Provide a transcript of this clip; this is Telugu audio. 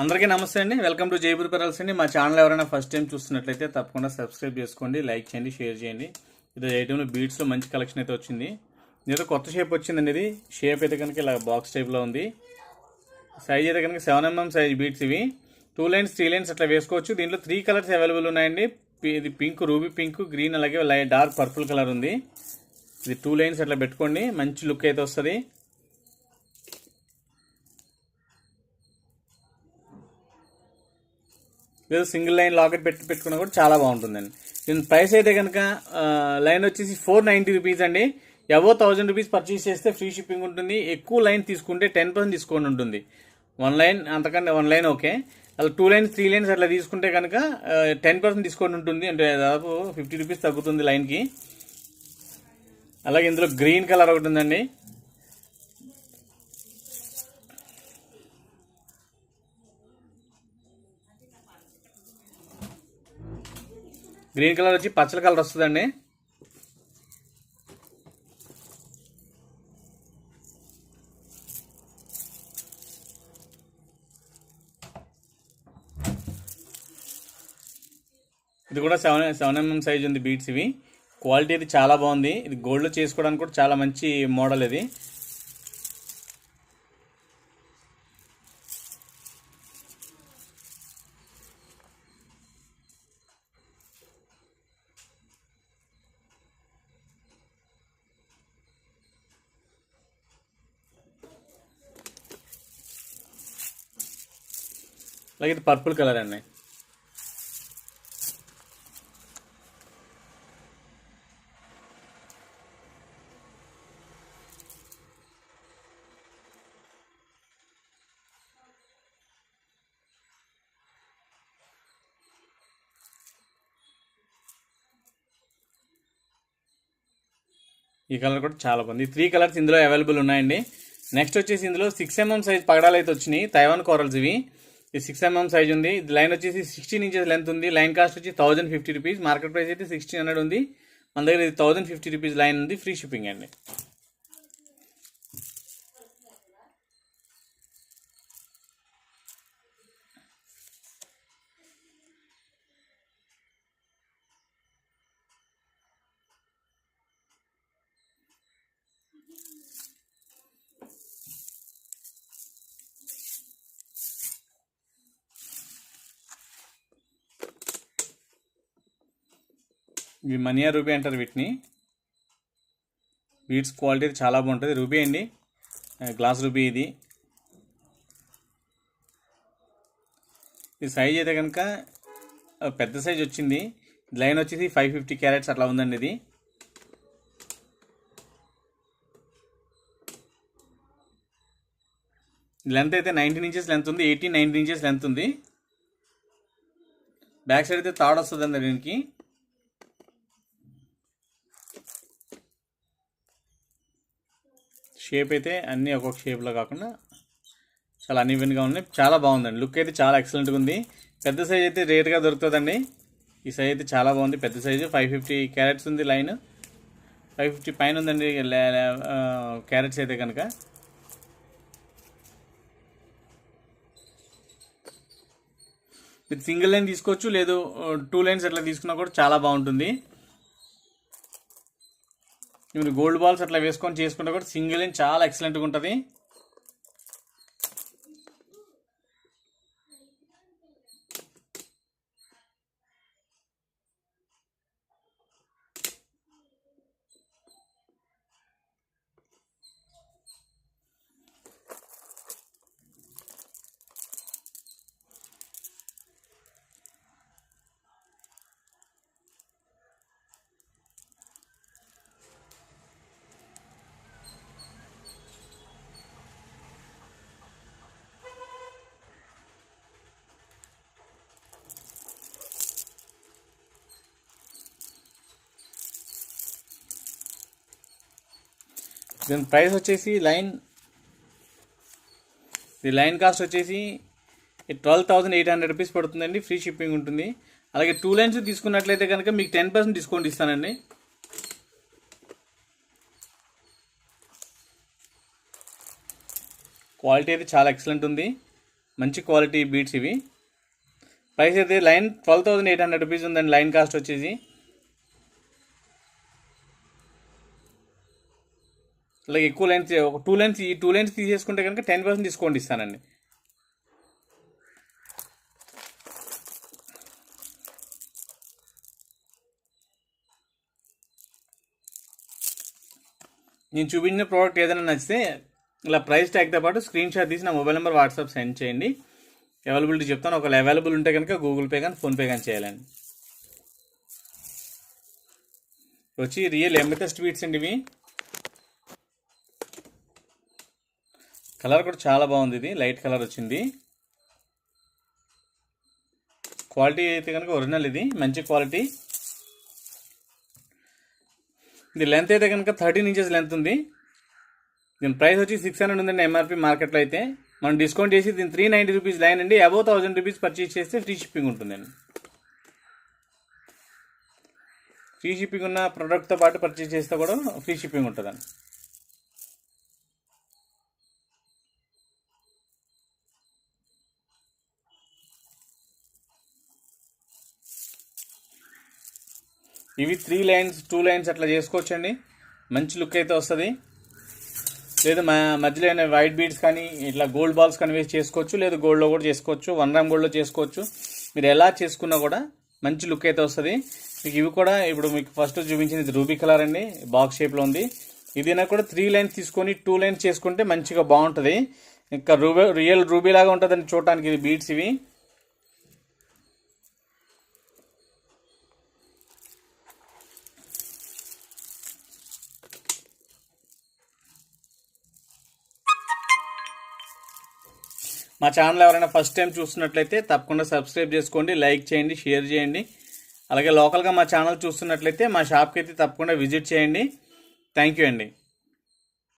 అందరికీ నమస్తే అండి. వెల్కమ్ టు జైపూర్ పెరల్స్ అండి. మా ఛానల్ ఎవరైనా ఫస్ట్ టైం చూస్తున్నట్లయితే తప్పకుండా సబ్స్క్రైబ్ చేసుకోండి లైక్ చేయండి షేర్ చేయండి. ఇది ఐటెంలో బీడ్స్లో మంచి కలెక్షన్ అయితే వచ్చింది. ఇదైతే కొత్త షేప్ వచ్చిందండి ఇది. షేప్ అయితే కనుక ఇలా బాక్స్ టైప్లో ఉంది. సైజ్ అయితే కనుక సెవెన్ ఎంఎం సైజ్ బీట్స్ ఇవి. టూ లైన్స్ త్రీ లైన్స్ అట్లా వేసుకోవచ్చు. దీంట్లో త్రీ కలర్స్ అవైలబుల్ ఉన్నాయండి. ఇది పింక్ రూబీ పింక్ గ్రీన్ అలాగే డార్క్ పర్పుల్ కలర్ ఉంది. ఇది టూ లైన్స్ అట్లా పెట్టుకోండి. మంచి లుక్ అయితే వస్తుంది. లేదా సింగిల్ లైన్ లాకెట్ పెట్టి పెట్టుకున్నా కూడా చాలా బాగుంటుందండి. దీని ప్రైస్ అయితే కనుక లైన్ వచ్చేసి ఫోర్ నైంటీ రూపీస్ అండి. ఎవో థౌజండ్ రూపీస్ పర్చేస్ చేస్తే ఫ్రీ షిప్పింగ్ ఉంటుంది. ఎక్కువ లైన్ తీసుకుంటే టెన్ పర్సెంట్ డిస్కౌంట్ ఉంటుంది. వన్ లైన్ అంతకంటే వన్ లైన్ ఓకే అలా టూ లైన్స్ త్రీ లైన్స్ అట్లా తీసుకుంటే కనుక టెన్ పర్సెంట్ డిస్కౌంట్ ఉంటుంది. అంటే దాదాపు ఫిఫ్టీ రూపీస్ తగ్గుతుంది లైన్కి. అలాగే ఇందులో గ్రీన్ కలర్ ఒకటి ఉందండి. గ్రీన్ కలర్ వచ్చి పచ్చల కలర్ వస్తుందండి. ఇది కూడా సెవెన్ సెవెన్ ఎంఎం సైజ్ ఉంది బీట్స్ ఇవి. క్వాలిటీ ఇది చాలా బాగుంది. ఇది గోల్డ్లో చేసుకోవడానికి కూడా చాలా మంచి మోడల్ ఇది. అలాగే ఇది పర్పుల్ కలర్ అండి ఈ కలర్ కూడా చాలా బాగుంది. త్రీ కలర్స్ ఇందులో అవైలబుల్ ఉన్నాయండి. నెక్స్ట్ వచ్చేసి ఇందులో సిక్స్ ఎంఎం సైజ్ పగడాలు అయితే వచ్చినాయి. తైవాన్ కోరల్స్ ఇవి. ఇది సిక్స్ ఎంఎం సైజ్ ఉంది. ఇది లైన్ వచ్చేసి సిక్స్టీన్ ఇంచెస్ లెంత్ ఉంది. లైన్ కాస్ట్ వచ్చి thousand fifty rupees market price అయితే సిక్స్టీన్ హండ్రెడ్ ఉంది. మన దగ్గర ఇది థౌసండ్ ఫిఫ్టీ రూపీస్ లైన్ ఉంది. ఫ్రీ షిప్పింగ్ అండి. ఇవి మనియా రూబీ అంటారు వీటిని. బీడ్స్ క్వాలిటీ చాలా బాగుంటుంది. రూబీ అండి. గ్లాస్ రూబీ ఇది. ఈ సైజ్ అయితే కనుక పెద్ద సైజ్ వచ్చింది. లైన్ వచ్చేసి ఫైవ్ ఫిఫ్టీ క్యారెట్స్ అట్లా ఉందండి ఇది. లెంత్ అయితే నైన్టీన్ ఇంచెస్ లెంత్ ఉంది. ఎయిటీన్ నైన్టీన్ ఇంచెస్ లెంత్ ఉంది. బ్యాక్ సైడ్ అయితే థర్డ్ వస్తుందండి దీనికి. షేప్ అయితే అన్నీ ఒక్కొక్క షేప్లో కాకుండా చాలా అన్ఈవెన్గా ఉన్నాయి. చాలా బాగుందండి. లుక్ అయితే చాలా ఎక్సలెంట్గా ఉంది. పెద్ద సైజ్ అయితే రేట్గా దొరుకుతుందండి. ఈ సైజ్ అయితే చాలా బాగుంది. పెద్ద సైజు ఫైవ్ ఫిఫ్టీ క్యారెట్స్ ఉంది లైన్ ఫైవ్ ఫిఫ్టీ పైన ఉందండి క్యారెట్స్ అయితే కనుక. మీరు సింగిల్ లైన్ తీసుకోవచ్చు లేదు టూ లైన్స్ అట్లా తీసుకున్నా కూడా చాలా బాగుంటుంది. మీరు గోల్డ్ బాల్స్ అట్లా వేసుకొని చేసుకుంటే కూడా సింగిల్ ఇన్ చాలా ఎక్సలెంట్గా ఉంటుంది. దీని ప్రైస్ వచ్చేసి లైన్ ది లైన్ కాస్ట్ వచ్చేసి twelve thousand eight hundred rupees పడుతుందండి. ఫ్రీ షిప్పింగ్ ఉంటుంది. అలాగే టూ లైన్స్ తీసుకున్నట్లయితే కనుక మీకు టెన్ పర్సెంట్ డిస్కౌంట్ ఇస్తానండి. క్వాలిటీ అయితే చాలా ఎక్సలెంట్ ఉంది. మంచి క్వాలిటీ బీట్స్ ఇవి. ప్రైస్ అయితే line twelve thousand eight hundred rupees ఉందండి. లైన్ కాస్ట్ వచ్చేసి. అలాగే ఎక్కువ లైన్స్ ఒక టూ లైన్స్ ఈ టూ లైన్స్ తీసేసుకుంటే కనుక టెన్ పర్సెంట్ డిస్కౌంట్ ఇస్తానండి. నేను చూపించిన ప్రోడక్ట్ ఏదైనా నచ్చితే ఇలా ప్రైస్ ట్యాగ్తో పాటు స్క్రీన్ షాట్ తీసి నా మొబైల్ నెంబర్ వాట్సాప్ సెండ్ చేయండి. అవైలబిలిటీ చెప్తాను. ఒకవేళ అవైలబుల్ ఉంటే కనుక గూగుల్ పే కానీ ఫోన్పే కానీ చేయాలండి. వచ్చి రియల్ ఎమ్మెథెస్ట్ బీట్స్ అండి ఇవి. కలర్ కూడా చాలా బాగుంది ఇది. లైట్ కలర్ వచ్చింది. క్వాలిటీ అయితే కనుక ఒరిజినల్ ఇది. మంచి క్వాలిటీ. ఇది లెంత్ అయితే కనుక థర్టీన్ ఇంచెస్ లెంత్ ఉంది. దీని ప్రైస్ వచ్చి సిక్స్ హండ్రెడ్ ఉందండి ఎంఆర్పి మార్కెట్లో అయితే. మనం డిస్కౌంట్ చేసి దీని త్రీ నైంటీ రూపీస్ లైన్ అండి. అబౌవ్ థౌసండ్ రూపీస్ పర్చేస్ చేస్తే ఫ్రీ షిప్పింగ్ ఉంటుందండి. ఫ్రీ షిప్పింగ్ ఉన్న ప్రోడక్ట్తో పాటు పర్చేస్ చేస్తే కూడా ఫ్రీ షిప్పింగ్ ఉంటుందండి. ఇవి త్రీ లైన్స్ టూ లైన్స్ అట్లా చేసుకోవచ్చండి. మంచి లుక్ అయితే వస్తుంది. లేదు మా మధ్యలో ఏమైనా వైట్ బీడ్స్ కానీ ఇట్లా గోల్డ్ బాల్స్ కానీ వేసి చేసుకోవచ్చు లేదు గోల్డ్లో కూడా చేసుకోవచ్చు వన్ గ్రామ్ గోల్డ్లో చేసుకోవచ్చు. మీరు ఎలా చేసుకున్నా కూడా మంచి లుక్ అయితే వస్తుంది. మీకు ఇవి కూడా ఇప్పుడు మీకు ఫస్ట్ చూపించింది రూబీ కలర్ అండి బాక్స్ షేప్లో ఉంది. ఇదైనా కూడా త్రీ లైన్స్ తీసుకొని టూ లైన్స్ చేసుకుంటే మంచిగా బాగుంటుంది. ఇంకా రూబీ రియల్ రూబీ లాగా ఉంటుందండి చూడటానికి ఇది బీడ్స్ ఇవి. మా ఛానల్ ఎవరైనా ఫస్ట్ టైం చూస్తున్నట్లయితే తప్పకుండా సబ్స్క్రైబ్ చేసుకోండి లైక్ చేయండి షేర్ చేయండి. అలాగే లోకల్గా మా ఛానల్ చూస్తున్నట్లయితే మా షాప్కి అయితే తప్పకుండా విజిట్ చేయండి. థ్యాంక్ యూ అండి.